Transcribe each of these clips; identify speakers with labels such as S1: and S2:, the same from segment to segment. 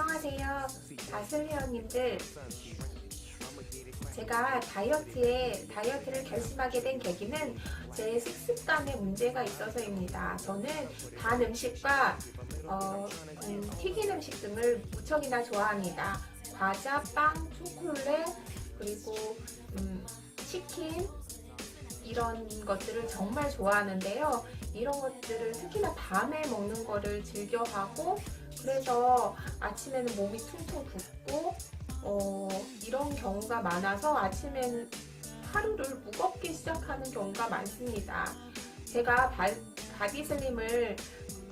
S1: 안녕하세요. 아슬리언님들. 제가 다이어트에, 다이어트를 결심하게 된 계기는 제 식습관에 문제가 있어서입니다. 저는 단 음식과 어, 음, 튀긴 음식 등을 무척이나 좋아합니다. 과자, 빵, 초콜릿, 그리고 음, 치킨, 이런 것들을 정말 좋아하는데요. 이런 것들을 특히나 밤에 먹는 거를 즐겨하고 그래서 아침에는 몸이 퉁퉁 붓고 어, 이런 경우가 많아서 아침엔 하루를 무겁게 시작하는 경우가 많습니다. 제가 바, 바디슬림을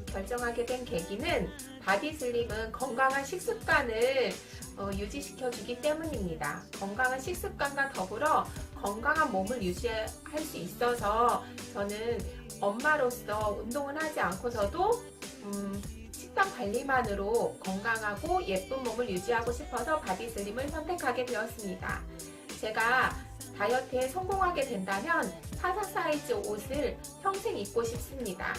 S1: 결정하게 된 계기는 바디슬림은 건강한 식습관을 어, 유지시켜주기 때문입니다. 건강한 식습관과 더불어 건강한 몸을 유지할 수 있어서 저는 엄마로서 운동을 하지 않고서도 음, 식단 관리만으로 건강하고 예쁜 몸을 유지하고 싶어서 바디슬림을 선택하게 되었습니다. 제가 다이어트에 성공하게 된다면 44 사이즈 옷을 평생 입고 싶습니다.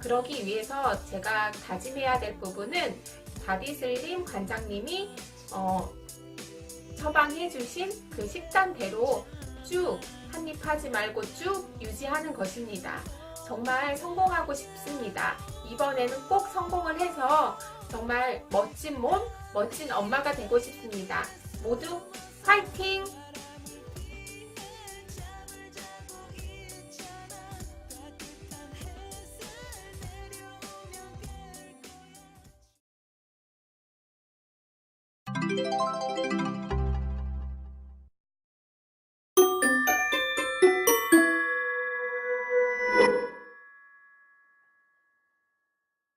S1: 그러기 위해서 제가 다짐해야 될 부분은 바디슬림 관장님이 어, 처방해 주신 그 식단대로 쭉 한입 하지 말고 쭉 유지하는 것입니다. 정말 성공하고 싶습니다. 이번에는 꼭 성공을 해서 정말 멋진 몸, 멋진 엄마가 되고 싶습니다. 모두 화이팅!
S2: 음.